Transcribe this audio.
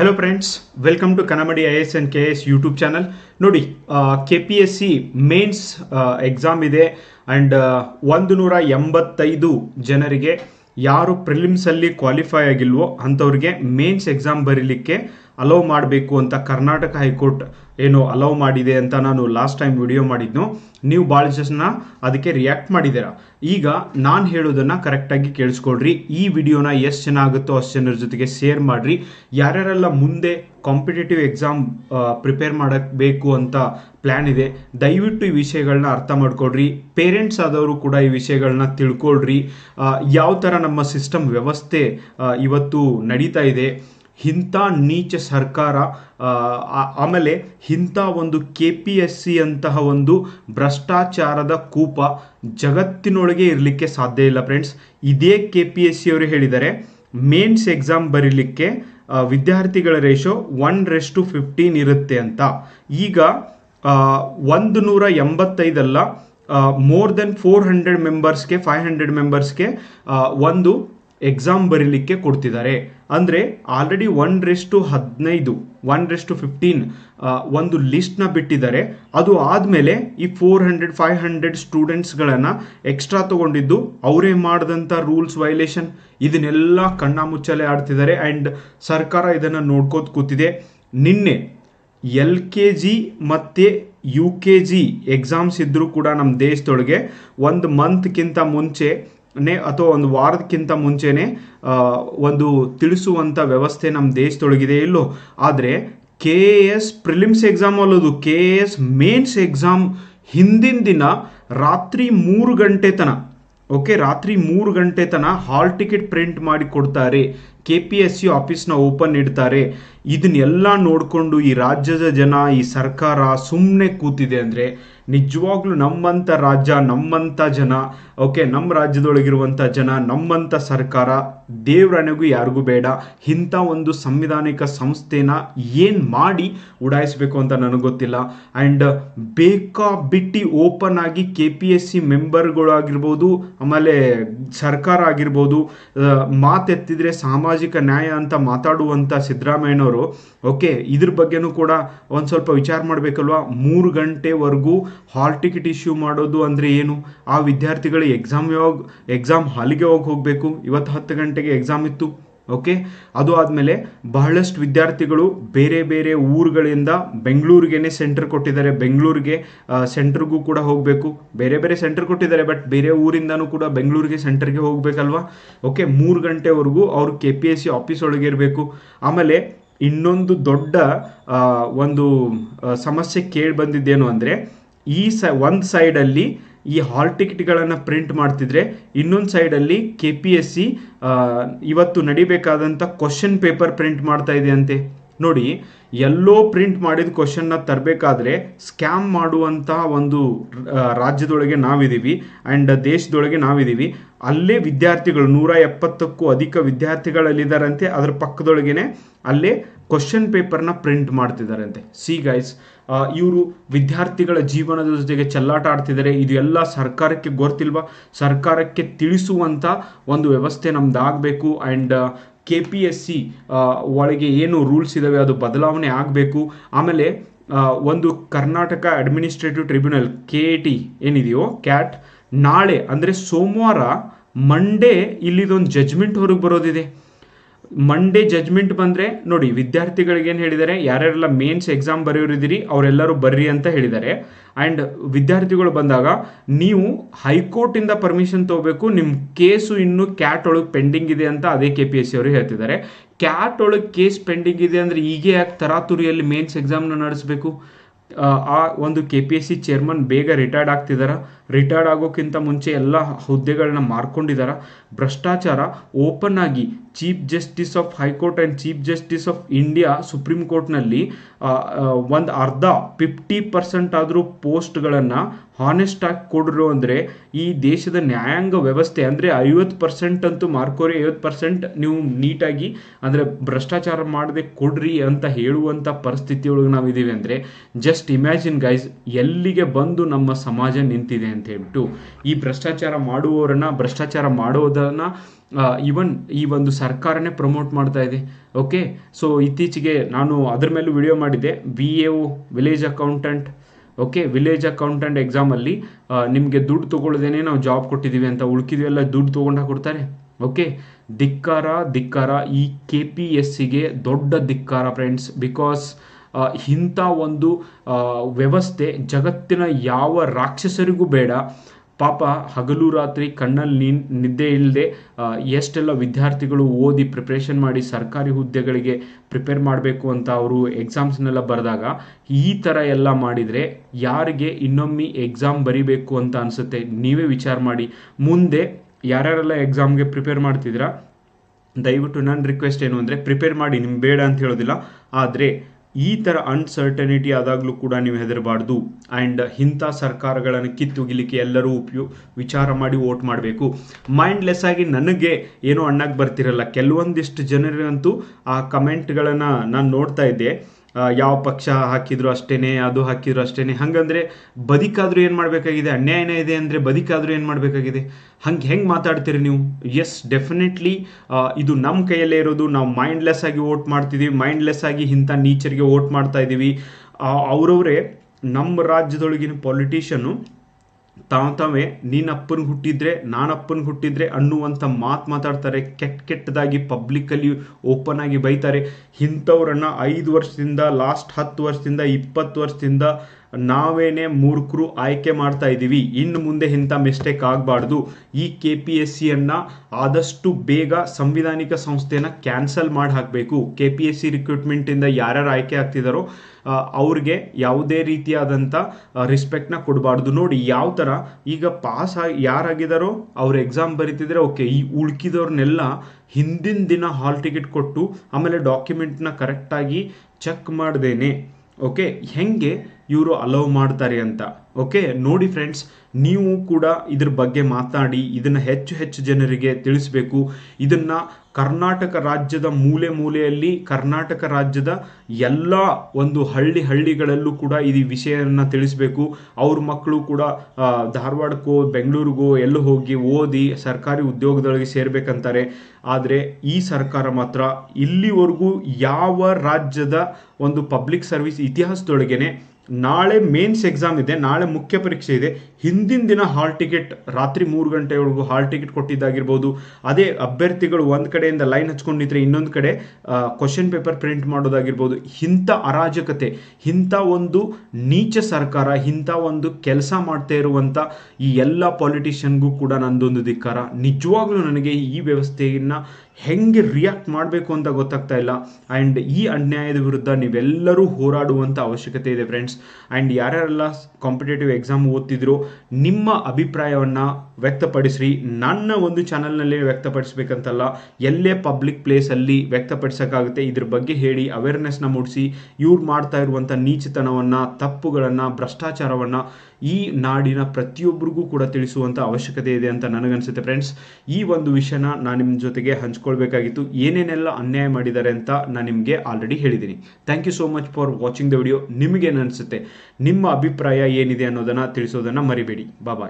Hello friends welcome to Kannadi I S N K S YouTube channel ನೋಡಿ K P S C mains exam ಇದೆ and ಒಂದು ನೂರ ಎಂಬತ್ತೈದು ಜನರಿಗೆ ಯಾರು ಪ್ರಿಲಿಮ್ಸಲ್ಲಿ ಕ್ವಾಲಿಫೈ ಆಗಿಲ್ವೋ ಅಂಥವ್ರಿಗೆ ಮೇನ್ಸ್ ಎಕ್ಸಾಮ್ ಬರೀಲಿಕ್ಕೆ ಅಲೌ ಮಾಡಬೇಕು ಅಂತ ಕರ್ನಾಟಕ ಹೈಕೋರ್ಟ್ ಏನು ಅಲೌ ಮಾಡಿದೆ ಅಂತ ನಾನು ಲಾಸ್ಟ್ ಟೈಮ್ ವಿಡಿಯೋ ಮಾಡಿದ್ನು, ನೀವು ಭಾಳ ಜನ ಅದಕ್ಕೆ ರಿಯಾಕ್ಟ್ ಮಾಡಿದ್ದೀರಾ? ಈಗ ನಾನು ಹೇಳೋದನ್ನು ಕರೆಕ್ಟಾಗಿ ಕೇಳಿಸ್ಕೊಳ್ರಿ. ಈ ವಿಡಿಯೋನ ಎಷ್ಟು ಜನ ಆಗುತ್ತೋ ಅಷ್ಟು ಜನರ ಜೊತೆಗೆ ಶೇರ್ ಮಾಡಿರಿ. ಯಾರ್ಯಾರೆಲ್ಲ ಮುಂದೆ ಕಾಂಪಿಟೇಟಿವ್ ಎಕ್ಸಾಮ್ ಪ್ರಿಪೇರ್ ಮಾಡಬೇಕು ಅಂತ ಪ್ಲ್ಯಾನ್ ಇದೆ, ದಯವಿಟ್ಟು ಈ ವಿಷಯಗಳನ್ನ ಅರ್ಥ ಮಾಡ್ಕೊಳ್ರಿ. ಪೇರೆಂಟ್ಸ್ ಆದವರು ಕೂಡ ಈ ವಿಷಯಗಳನ್ನ ತಿಳ್ಕೊಳ್ರಿ. ಯಾವ ಥರ ನಮ್ಮ ಸಿಸ್ಟಮ್ ವ್ಯವಸ್ಥೆ ಇವತ್ತು ನಡೀತಾ ಇದೆ. ಇಂಥ ನೀಚ ಸರ್ಕಾರ ಆಮೇಲೆ ಇಂಥ ಒಂದು ಕೆ ಪಿ ಎಸ್ ಸಿ ಅಂತಹ ಒಂದು ಭ್ರಷ್ಟಾಚಾರದ ಕೂಪ ಜಗತ್ತಿನೊಳಗೆ ಇರಲಿಕ್ಕೆ ಸಾಧ್ಯ ಇಲ್ಲ ಫ್ರೆಂಡ್ಸ್ ಇದೇ ಕೆ ಪಿ ಎಸ್ ಸಿ ಅವರು ಹೇಳಿದ್ದಾರೆ ಮೇನ್ಸ್ ಎಕ್ಸಾಮ್ ಬರೀಲಿಕ್ಕೆ ವಿದ್ಯಾರ್ಥಿಗಳ ratio one is to fifteen ಇರುತ್ತೆ ಅಂತ. ಈಗ ಒಂದು ನೂರ ಎಂಬತ್ತೈದಲ್ಲ ಮೋರ್ ದೆನ್ ಫೋರ್ ಹಂಡ್ರೆಡ್ ಮೆಂಬರ್ಸ್ಗೆ ಫೈವ್ ಹಂಡ್ರೆಡ್ ಮೆಂಬರ್ಸ್ಗೆ ಒಂದು ಎಕ್ಸಾಮ್ ಬರೀಲಿಕ್ಕೆ ಕೊಡ್ತಿದ್ದಾರೆ. ಅಂದರೆ ಆಲ್ರೆಡಿ ಒನ್ ರೆಸ್ ಟು ಹದಿನೈದು ಒನ್ ರೆಸ್ ಟು ಫಿಫ್ಟೀನ್ ಒಂದು ಲಿಸ್ಟ್ನ ಬಿಟ್ಟಿದ್ದಾರೆ. ಅದು ಆದಮೇಲೆ ಈ ಫೋರ್ ಹಂಡ್ರೆಡ್ ಫೈವ್ ಹಂಡ್ರೆಡ್ ಸ್ಟೂಡೆಂಟ್ಸ್ಗಳನ್ನು ಎಕ್ಸ್ಟ್ರಾ ತೊಗೊಂಡಿದ್ದು ಅವರೇ ಮಾಡಿದಂಥ ರೂಲ್ಸ್ ವೈಲೇಷನ್ ಇದನ್ನೆಲ್ಲ ಕಣ್ಣಾಮುಚ್ಚಾಲೆ ಆಡ್ತಿದ್ದಾರೆ. ಆ್ಯಂಡ್ ಸರ್ಕಾರ ಇದನ್ನು ನೋಡ್ಕೋತ ಕೂತಿದೆ. ನಿನ್ನೆ ಎಲ್ ಕೆ ಜಿ ಮತ್ತು ಯು ಕೆ ಜಿ ಎಕ್ಸಾಮ್ಸ್ ಇದ್ದರೂ ಕೂಡ ನಮ್ಮ ದೇಶದೊಳಗೆ ಒಂದು ಮಂತ್ಗಿಂತ ಮುಂಚೆನೇ ಅಥವಾ ಒಂದು ವಾರದಕ್ಕಿಂತ ಮುಂಚೆನೇ ಒಂದು ತಿಳಿಸುವಂಥ ವ್ಯವಸ್ಥೆ ನಮ್ಮ ದೇಶದೊಳಗಿದೆ ಇಲ್ಲೋ. ಆದರೆ ಕೆ ಎಸ್ ಪ್ರಿಲಿಮ್ಸ್ ಎಕ್ಸಾಮ್ ಅಲ್ಲೋದು, ಕೆ ಎಸ್ ಮೇನ್ಸ್ ಎಕ್ಸಾಮ್ ಹಿಂದಿನ ದಿನ ರಾತ್ರಿ ಮೂರು ಗಂಟೆ ತನ, ಓಕೆ, ರಾತ್ರಿ ಮೂರು ಗಂಟೆ ತನ ಹಾಲ್ ಟಿಕೆಟ್ ಪ್ರಿಂಟ್ ಮಾಡಿ ಕೊಡ್ತಾರೆ, ಕೆ ಪಿ ಎಸ್ ಸಿ ಆಫೀಸ್ನ ಓಪನ್ ಇಡ್ತಾರೆ. ಇದನ್ನೆಲ್ಲ ನೋಡಿಕೊಂಡು ಈ ರಾಜ್ಯದ ಜನ, ಈ ಸರ್ಕಾರ ಸುಮ್ಮನೆ ಕೂತಿದೆ ಅಂದರೆ ನಿಜವಾಗ್ಲೂ ನಮ್ಮಂಥ ರಾಜ್ಯ ನಮ್ಮಂಥ ಜನ ಓಕೆ ನಮ್ಮ ರಾಜ್ಯದೊಳಗಿರುವಂಥ ಜನ ನಮ್ಮಂಥ ಸರ್ಕಾರ ದೇವ್ರನೆಗೂ ಯಾರಿಗೂ ಬೇಡ. ಇಂಥ ಒಂದು ಸಂವಿಧಾನಿಕ ಸಂಸ್ಥೆನ ಏನು ಮಾಡಿ ಉಡಾಯಿಸಬೇಕು ಅಂತ ನನಗೆ ಗೊತ್ತಿಲ್ಲ. ಆ್ಯಂಡ್ ಬೇಕಾ ಬಿಟ್ಟು ಓಪನ್ ಆಗಿ ಕೆ ಪಿ ಎಸ್ ಸಿ ಮೆಂಬರ್ಗಳಾಗಿರ್ಬೋದು ಆಮೇಲೆ ಸರ್ಕಾರ ಆಗಿರ್ಬೋದು ಮಾತೆತ್ತಿದರೆ ಸಾಮಾಜಿಕ ನ್ಯಾಯ ಅಂತ ಮಾತಾಡುವಂಥ ಸಿದ್ದರಾಮಯ್ಯನವರು, ಓಕೆ, ಇದ್ರ ಬಗ್ಗೆನೂ ಕೂಡ ಒಂದು ಸ್ವಲ್ಪ ವಿಚಾರ ಮಾಡಬೇಕಲ್ವಾ? ಮೂರು ಗಂಟೆವರೆಗೂ ಹಾಲ್ ಟಿಕೆಟ್ ಇಶ್ಯೂ ಮಾಡೋದು ಅಂದರೆ ಏನು? ಆ ವಿದ್ಯಾರ್ಥಿಗಳು ಎಕ್ಸಾಮ್ ಯಾವಾಗ, ಎಕ್ಸಾಮ್ ಹಾಲಿಗೆ ಹೋಗಿ ಹೋಗಬೇಕು? ಇವತ್ತು ಹತ್ತು ಗಂಟೆಗೆ ಎಕ್ಸಾಮ್ ಇತ್ತು ಓಕೆ ಅದು ಆದಮೇಲೆ ಬಹಳಷ್ಟು ವಿದ್ಯಾರ್ಥಿಗಳು ಬೇರೆ ಬೇರೆ ಊರುಗಳಿಂದ ಬೆಂಗಳೂರಿಗೇನೆ ಸೆಂಟರ್ ಕೊಟ್ಟಿದ್ದಾರೆ. ಬೆಂಗಳೂರಿಗೆ ಸೆಂಟರ್ಗೂ ಕೂಡ ಹೋಗಬೇಕು. ಬೇರೆ ಬೇರೆ ಸೆಂಟರ್ ಕೊಟ್ಟಿದ್ದಾರೆ ಬಟ್ ಬೇರೆ ಊರಿಂದನೂ ಕೂಡ ಬೆಂಗಳೂರಿಗೆ ಸೆಂಟರ್ಗೆ ಹೋಗಬೇಕಲ್ವಾ? ಓಕೆ ಮೂರು ಗಂಟೆವರೆಗೂ ಅವರು K P S C office ಒಳಗೆ ಇರಬೇಕು. ಆಮೇಲೆ ಇನ್ನೊಂದು ದೊಡ್ಡ ಒಂದು ಸಮಸ್ಯೆ ಕೇಳಿ ಬಂದಿದ್ದೇನು ಅಂದರೆ, ಈ ಸ, ಒಂದು ಸೈಡಲ್ಲಿ ಈ ಹಾಲ್ ಟಿಕೆಟ್ಗಳನ್ನು ಪ್ರಿಂಟ್ ಮಾಡ್ತಿದ್ರೆ ಇನ್ನೊಂದು ಸೈಡಲ್ಲಿ ಕೆ ಪಿ ಎಸ್ ಸಿ ಇವತ್ತು ನಡಿಬೇಕಾದಂಥ ಕ್ವಶನ್ ಪೇಪರ್ ಪ್ರಿಂಟ್ ಮಾಡ್ತಾ ಇದೆ ಅಂತೆ. ನೋಡಿ, ಎಲ್ಲೋ ಪ್ರಿಂಟ್ ಮಾಡಿದ ಕ್ವಶನ್ನ ತರಬೇಕಾದ್ರೆ ಸ್ಕ್ಯಾಮ್ ಮಾಡುವಂಥ ಒಂದು ರಾಜ್ಯದೊಳಗೆ ನಾವಿದ್ದೀವಿ ಆ್ಯಂಡ್ ದೇಶದೊಳಗೆ ನಾವಿದ್ದೀವಿ ಅಲ್ಲೇ ವಿದ್ಯಾರ್ಥಿಗಳು ನೂರ ಎಪ್ಪತ್ತಕ್ಕೂ ಅಧಿಕ ವಿದ್ಯಾರ್ಥಿಗಳಲ್ಲಿದ್ದಾರಂತೆ ಅದ್ರ ಪಕ್ಕದೊಳಗೇನೆ ಅಲ್ಲೇ ಕ್ವಶನ್ ಪೇಪರ್ನ ಪ್ರಿಂಟ್ ಮಾಡ್ತಿದ್ದಾರಂತೆ. ಸಿ ಗೈಸ್ ಇವರು ವಿದ್ಯಾರ್ಥಿಗಳ ಜೀವನದ ಜೊತೆಗೆ ಚೆಲ್ಲಾಟ ಆಡ್ತಿದ್ದಾರೆ ಇದು ಎಲ್ಲ ಸರ್ಕಾರಕ್ಕೆ ಗೊತ್ತಿಲ್ವಾ? ಸರ್ಕಾರಕ್ಕೆ ತಿಳಿಸುವಂಥ ಒಂದು ವ್ಯವಸ್ಥೆ ನಮ್ದಾಗಬೇಕು. And K P S C ಒಳಗೆ ಏನು ರೂಲ್ಸ್ ಇದ್ದಾವೆ ಅದು ಬದಲಾವಣೆ ಆಗಬೇಕು. ಆಮೇಲೆ ಒಂದು Karnataka administrative tribunal K T ಏನಿದೆಯೋ ಕ್ಯಾಟ್ ನಾಳೆ, ಅಂದರೆ ಸೋಮವಾರ ಮಂಡೇ ಇಲ್ಲಿದೊಂದು ಜಜ್ಮೆಂಟ್ ಹೊರಗೆ ಬರೋದಿದೆ. ಮಂಡೇ ಜಜ್ಮೆಂಟ್ ಬಂದರೆ ನೋಡಿ ವಿದ್ಯಾರ್ಥಿಗಳಿಗೆ ಏನು ಹೇಳಿದ್ದಾರೆ ಯಾರ್ಯಾರೆಲ್ಲ ಮೇನ್ಸ್ ಎಕ್ಸಾಮ್ ಬರೆಯೋರಿದ್ದೀರಿ ಅವರೆಲ್ಲರೂ ಬರ್ರಿ ಅಂತ ಹೇಳಿದ್ದಾರೆ. ಆ್ಯಂಡ್ ವಿದ್ಯಾರ್ಥಿಗಳು ಬಂದಾಗ ನೀವು ಹೈಕೋರ್ಟಿಂದ ಪರ್ಮಿಷನ್ ತಗೋಬೇಕು ನಿಮ್ಮ ಕೇಸು ಇನ್ನೂ ಕ್ಯಾಟ್ ಒಳಗೆ ಪೆಂಡಿಂಗ್ ಇದೆ ಅಂತ ಅದೇ ಕೆ ಪಿ ಎಸ್ ಸಿ ಅವರು ಹೇಳ್ತಿದ್ದಾರೆ. ಕ್ಯಾಟ್ ಒಳಗೆ ಕೇಸ್ ಪೆಂಡಿಂಗ್ ಇದೆ ಅಂದರೆ ಹೀಗೆ ಯಾಕೆ ತರಾತುರಿಯಲ್ಲಿ ಮೇನ್ಸ್ ಎಕ್ಸಾಮ್ನ ನಡೆಸಬೇಕು? ಆ, ಒಂದು K P S C chairman ಬೇಗ ರಿಟೈರ್ಡ್ ಆಗ್ತಿದಾರ? ರಿಟೈರ್ಡ್ ಆಗೋಕ್ಕಿಂತ ಮುಂಚೆ ಎಲ್ಲ ಹುದ್ದೆಗಳನ್ನ ಮಾರ್ಕೊಂಡಿದ್ದಾರೆ ಭ್ರಷ್ಟಾಚಾರ ಓಪನ್ ಆಗಿ chief justice of high court and chief justice of India supreme ಕೋರ್ಟ್ನಲ್ಲಿ ಒಂದು ಅರ್ಧ, ಫಿಫ್ಟಿ ಪರ್ಸೆಂಟ್ ಆದರೂ ಪೋಸ್ಟ್ಗಳನ್ನು ಹಾನೆಸ್ಟ್ ಆಗಿ ಕೊಡ್ರು ಅಂದರೆ, ಈ ದೇಶದ ನ್ಯಾಯಾಂಗ ವ್ಯವಸ್ಥೆ ಅಂದರೆ ಐವತ್ತು ಪರ್ಸೆಂಟ್ ಅಂತೂ ಮಾರ್ಕೋರಿ, ಐವತ್ತು ಪರ್ಸೆಂಟ್ ನೀವು ನೀಟಾಗಿ ಅಂದರೆ ಭ್ರಷ್ಟಾಚಾರ ಮಾಡದೆ ಕೊಡ್ರಿ ಅಂತ ಹೇಳುವಂಥ ಪರಿಸ್ಥಿತಿಯೊಳಗೆ ನಾವಿದ್ದೀವಿ ಅಂದರೆ ಜಸ್ಟ್ ಇಮ್ಯಾಜಿನ್ ಗೈಸ್ ಎಲ್ಲಿಗೆ ಬಂದು ನಮ್ಮ ಸಮಾಜ ನಿಂತಿದೆ ಅಂತ ಹೇಳ್ಬಿಟ್ಟು, ಈ ಭ್ರಷ್ಟಾಚಾರ ಮಾಡುವವರನ್ನು, ಭ್ರಷ್ಟಾಚಾರ ಮಾಡೋದನ್ನು ಈವನ್ ಈ ಒಂದು ಸರ್ಕಾರನೇ ಪ್ರಮೋಟ್ ಮಾಡ್ತಾ ಇದೆ. ಓಕೆ ಸೊ ಇತ್ತೀಚೆಗೆ ನಾನು ಅದ್ರ ಮೇಲೂ ವಿಡಿಯೋ ಮಾಡಿದ್ದೆ. B A village accountant okay village accountant ಎಕ್ಸಾಮಲ್ಲಿ ನಿಮಗೆ ದುಡ್ಡು ತೊಗೊಳ್ದೇನೆ ನಾವು ಜಾಬ್ ಕೊಟ್ಟಿದ್ದೀವಿ ಅಂತ ಉಳ್ಕಿದ್ವೆಲ್ಲ ದುಡ್ಡು ತೊಗೊಂಡಾಗ ಕೊಡ್ತಾರೆ ಓಕೆ ಧಿಕ್ಕಾರ ಧಿಕ್ಕಾರ ಈ ಕೆ ಪಿ ಎಸ್ ಸಿಗೆ ದೊಡ್ಡ ಧಿಕ್ಕಾರ ಫ್ರೆಂಡ್ಸ್ ಬಿಕಾಸ್ ಇಂಥ ಒಂದು ವ್ಯವಸ್ಥೆ ಜಗತ್ತಿನ ಯಾವ ರಾಕ್ಷಸರಿಗೂ ಬೇಡ. ಪಾಪ ಹಗಲು ರಾತ್ರಿ ಕಣ್ಣಲ್ಲಿ ನಿದ್ದೆ ಇಲ್ಲದೆ ಎಷ್ಟೆಲ್ಲ ವಿದ್ಯಾರ್ಥಿಗಳು ಓದಿ ಪ್ರಿಪ್ರೇಷನ್ ಮಾಡಿ ಸರ್ಕಾರಿ ಹುದ್ದೆಗಳಿಗೆ ಪ್ರಿಪೇರ್ ಮಾಡಬೇಕು ಅಂತ ಅವರು ಎಕ್ಸಾಮ್ಸ್ನೆಲ್ಲ ಬರೆದಾಗ, ಈ ಥರ ಎಲ್ಲ ಮಾಡಿದರೆ ಯಾರಿಗೆ ಇನ್ನೊಮ್ಮೆ ಎಕ್ಸಾಮ್ ಬರಿಬೇಕು ಅಂತ ಅನಿಸುತ್ತೆ ನೀವೇ ವಿಚಾರ ಮಾಡಿ. ಮುಂದೆ ಯಾರ್ಯಾರೆಲ್ಲ ಎಕ್ಸಾಮ್ಗೆ ಪ್ರಿಪೇರ್ ಮಾಡ್ತಿದ್ದೀರಾ, ದಯವಿಟ್ಟು ನನ್ನ ರಿಕ್ವೆಸ್ಟ್ ಏನು ಅಂದರೆ ಪ್ರಿಪೇರ್ ಮಾಡಿ, ನಿಮ್ಗೆ ಬೇಡ ಅಂತ ಹೇಳೋದಿಲ್ಲ. ಆದರೆ ಈ ಥರ ಅನ್ಸರ್ಟನಿಟಿ ಆದಾಗಲೂ ಕೂಡ ನೀವು ಹೆದರಬಾರ್ದು. ಆ್ಯಂಡ್ ಇಂಥ ಸರ್ಕಾರಗಳನ್ನು ಕಿತ್ತುಗಿಲಿಕ್ಕೆ ಎಲ್ಲರೂ ಉಪಯೋ, ವಿಚಾರ ಮಾಡಿ ವೋಟ್ ಮಾಡಬೇಕು. ಮೈಂಡ್ಲೆಸ್ ಆಗಿ ನನಗೆ ಏನೋ ಅಣ್ಣಕ್ಕೆ ಬರ್ತಿರಲ್ಲ. ಕೆಲವೊಂದಿಷ್ಟು ಜನರಿಗಂತೂ ಆ ಕಮೆಂಟ್ಗಳನ್ನು ನಾನು ನೋಡ್ತಾ ಇದ್ದೆ. ಯಾವ ಪಕ್ಷ ಹಾಕಿದ್ರು ಅಷ್ಟೇನೆ, ಅದು ಹಾಕಿದ್ರು ಅಷ್ಟೇನೆ. ಹಂಗಂದ್ರೆ ಬದಿಕಾದ್ರೂ ಏನು ಮಾಡಬೇಕಾಗಿದೆ? ಅನ್ಯಾಯನೇ ಇದೆ ಅಂದರೆ ಬದುಕಾದರೂ ಏನು ಮಾಡಬೇಕಾಗಿದೆ? ಹಂಗೆ ಹೆಂಗೆ ಮಾತಾಡ್ತೀರಿ ನೀವು? ಎಸ್ ಡೆಫಿನೆಟ್ಲಿ ಇದು ನಮ್ಮ ಕೈಯಲ್ಲೇ ಇರೋದು. ನಾವು ಮೈಂಡ್ಲೆಸ್ ಆಗಿ ವೋಟ್ ಮಾಡ್ತಿದ್ದೀವಿ ಮೈಂಡ್ಲೆಸ್ ಆಗಿ ಇಂಥ ನೀಚರ್ಗೆ ವೋಟ್ ಮಾಡ್ತಾ ಇದ್ದೀವಿ ಅವರವರೇ ನಮ್ಮ ರಾಜ್ಯದೊಳಗಿನ ಪೊಲಿಟಿಷಿಯನು ತಾವ್ ತಾವೇ ನೀನ್ ಅಪ್ಪನ್ ಹುಟ್ಟಿದ್ರೆ ನಾನು ಅಪ್ಪನ್ ಹುಟ್ಟಿದ್ರೆ ಅನ್ನುವಂಥ ಮಾತು ಮಾತಾಡ್ತಾರೆ. ಕೆಟ್ಟ ಕೆಟ್ಟದಾಗಿ ಪಬ್ಲಿಕ್ಕಲ್ಲಿ ಓಪನ್ ಆಗಿ ಬೈತಾರೆ. ಇಂಥವ್ರನ್ನ ಐದು ವರ್ಷದಿಂದ ಲಾಸ್ಟ್ ಹತ್ತು ವರ್ಷದಿಂದ, ಇಪ್ಪತ್ತು ವರ್ಷದಿಂದ ನಾವೇನೇ ಮೂರ್ಖರು ಆಯ್ಕೆ ಮಾಡ್ತಾ ಇದ್ದೀವಿ ಇನ್ನು ಮುಂದೆ ಇಂಥ ಮಿಸ್ಟೇಕ್ ಆಗಬಾರ್ದು. ಈ ಕೆ ಪಿ ಎಸ್ ಸಿಯನ್ನು ಆದಷ್ಟು ಬೇಗ ಸಂವಿಧಾನಿಕ ಸಂಸ್ಥೆಯನ್ನು ಕ್ಯಾನ್ಸಲ್ ಮಾಡಿ ಹಾಕಬೇಕು. ಕೆ ಪಿ ಎಸ್ ಸಿ ರಿಕ್ರೂಟ್ಮೆಂಟಿಂದ ಯಾರ್ಯಾರು ಆಯ್ಕೆ ಆಗ್ತಿದ್ದಾರೋ ಅವ್ರಿಗೆ ಯಾವುದೇ ರೀತಿಯಾದಂಥ ರೆಸ್ಪೆಕ್ಟ್ನ ಕೊಡಬಾರ್ದು. ನೋಡಿ, ಯಾವ ಥರ ಈಗ ಪಾಸ್ ಆಗಿ ಯಾರಾಗಿದ್ದಾರೋ ಅವ್ರು ಎಕ್ಸಾಮ್ ಬರೀತಿದ್ರೆ ಓಕೆ ಈ ಉಳ್ಕಿದವ್ರನ್ನೆಲ್ಲ ಹಿಂದಿನ ದಿನ ಹಾಲ್ ಟಿಕೆಟ್ ಕೊಟ್ಟು ಆಮೇಲೆ ಡಾಕ್ಯುಮೆಂಟ್ನ ಕರೆಕ್ಟಾಗಿ ಚೆಕ್ ಮಾಡ್ದೇನೆ. ಓಕೆ ಹೆಂಗೆ ಇವರು ಅಲೌ ಮಾಡ್ತಾರೆ ಅಂತ. ಓಕೆ ನೋಡಿ ಫ್ರೆಂಡ್ಸ್ ನೀವು ಕೂಡ ಇದ್ರ ಬಗ್ಗೆ ಮಾತಾಡಿ, ಇದನ್ನು ಹೆಚ್ಚು ಹೆಚ್ಚು ಜನರಿಗೆ ತಿಳಿಸಬೇಕು. ಇದನ್ನು ಕರ್ನಾಟಕ ರಾಜ್ಯದ ಮೂಲೆ ಮೂಲೆಯಲ್ಲಿ ಕರ್ನಾಟಕ ರಾಜ್ಯದ ಎಲ್ಲ ಒಂದು ಹಳ್ಳಿ ಹಳ್ಳಿಗಳಲ್ಲೂ ಕೂಡ ಈ ವಿಷಯವನ್ನು ತಿಳಿಸಬೇಕು. ಅವ್ರ ಮಕ್ಕಳು ಕೂಡ ಧಾರವಾಡಕ್ಕೋ, ಬೆಂಗಳೂರಿಗೋ ಎಲ್ಲೂ ಹೋಗಿ ಓದಿ ಸರ್ಕಾರಿ ಉದ್ಯೋಗದೊಳಗೆ ಸೇರ್ಬೇಕಂತಾರೆ. ಆದರೆ ಈ ಸರ್ಕಾರ ಮಾತ್ರ ಇಲ್ಲಿವರೆಗೂ ಯಾವ ರಾಜ್ಯದ ಒಂದು ಪಬ್ಲಿಕ್ ಸರ್ವಿಸ್ ಇತಿಹಾಸದೊಳಗೇನೆ ನಾಳೆ ಮೇನ್ಸ್ ಎಕ್ಸಾಮ್ ಇದೆ, ನಾಳೆ ಮುಖ್ಯ ಪರೀಕ್ಷೆ ಇದೆ. ಹಿಂದಿನ ದಿನ ಹಾಲ್ ಟಿಕೆಟ್ ರಾತ್ರಿ ಮೂರು ಗಂಟೆವರೆಗೂ ಹಾಲ್ ಟಿಕೆಟ್ ಕೊಟ್ಟಿದ್ದಾಗಿರ್ಬೋದು. ಅದೇ ಅಭ್ಯರ್ಥಿಗಳು ಒಂದು ಕಡೆಯಿಂದ ಲೈನ್ ಹಚ್ಕೊಂಡಿದ್ರೆ ಇನ್ನೊಂದು ಕಡೆ ಕ್ವಶನ್ ಪೇಪರ್ ಪ್ರಿಂಟ್ ಮಾಡೋದಾಗಿರ್ಬೋದು. ಇಂಥ ಅರಾಜಕತೆ, ಇಂಥ ಒಂದು ನೀಚ ಸರ್ಕಾರ, ಇಂಥ ಒಂದು ಕೆಲಸ ಮಾಡ್ತಾ ಇರುವಂಥ ಈ ಎಲ್ಲ ಪಾಲಿಟಿಷಿಯನ್ಗೂ ಕೂಡ ನಂದೊಂದು ಧಿಕ್ಕಾರ. ನಿಜವಾಗ್ಲೂ ನನಗೆ ಈ ವ್ಯವಸ್ಥೆಯನ್ನು ಹೆಂಗೆ ರಿಯಾಕ್ಟ್ ಮಾಡಬೇಕು ಅಂತ ಗೊತ್ತಾಗ್ತಾ ಇಲ್ಲ. ಆ್ಯಂಡ್ ಈ ಅನ್ಯಾಯದ ವಿರುದ್ಧ ನೀವೆಲ್ಲರೂ ಹೋರಾಡುವಂಥ ಅವಶ್ಯಕತೆ ಇದೆ ಫ್ರೆಂಡ್ಸ್ ಆ್ಯಂಡ್ ಯಾರ್ಯಾರೆಲ್ಲ ಕಾಂಪಿಟೇಟಿವ್ ಎಕ್ಸಾಮ್ ಓದ್ತಿದ್ರು ನಿಮ್ಮ ಅಭಿಪ್ರಾಯವನ್ನು ವ್ಯಕ್ತಪಡಿಸ್ರಿ. ನನ್ನ ಒಂದು ಚಾನಲ್ನಲ್ಲಿ ವ್ಯಕ್ತಪಡಿಸ್ಬೇಕಂತಲ್ಲ, ಎಲ್ಲೇ ಪಬ್ಲಿಕ್ ಪ್ಲೇಸಲ್ಲಿ ವ್ಯಕ್ತಪಡಿಸೋಕ್ಕಾಗುತ್ತೆ. ಇದ್ರ ಬಗ್ಗೆ ಹೇಳಿ ಅವೇರ್ನೆಸ್ನ ಮೂಡಿಸಿ, ಇವ್ರು ಮಾಡ್ತಾ ಇರುವಂಥ ನೀಚತನವನ್ನು, ತಪ್ಪುಗಳನ್ನು, ಭ್ರಷ್ಟಾಚಾರವನ್ನು ಈ ನಾಡಿನ ಪ್ರತಿಯೊಬ್ಬರಿಗೂ ಕೂಡ ತಿಳಿಸುವಂಥ ಅವಶ್ಯಕತೆ ಇದೆ ಅಂತ ನನಗನ್ಸುತ್ತೆ ಫ್ರೆಂಡ್ಸ್ ಈ ಒಂದು ವಿಷಯನ ನಾನು ನಿಮ್ಮ ಜೊತೆಗೆ ಹಂಚ್ಕೊಳ್ಬೇಕಾಗಿತ್ತು. ಏನೇನೆಲ್ಲ ಅನ್ಯಾಯ ಮಾಡಿದ್ದಾರೆ ಅಂತ ನಾನು ನಿಮಗೆ ಆಲ್ರೆಡಿ ಹೇಳಿದ್ದೀನಿ thank you so much for watching the video ನಿಮಗೇನು ಅನಿಸುತ್ತೆ? ನಿಮ್ಮ ಅಭಿಪ್ರಾಯ ಏನಿದೆ ಅನ್ನೋದನ್ನು ತಿಳಿಸೋದನ್ನು ಮರಿಬೇಡಿ. ಬಾಯ್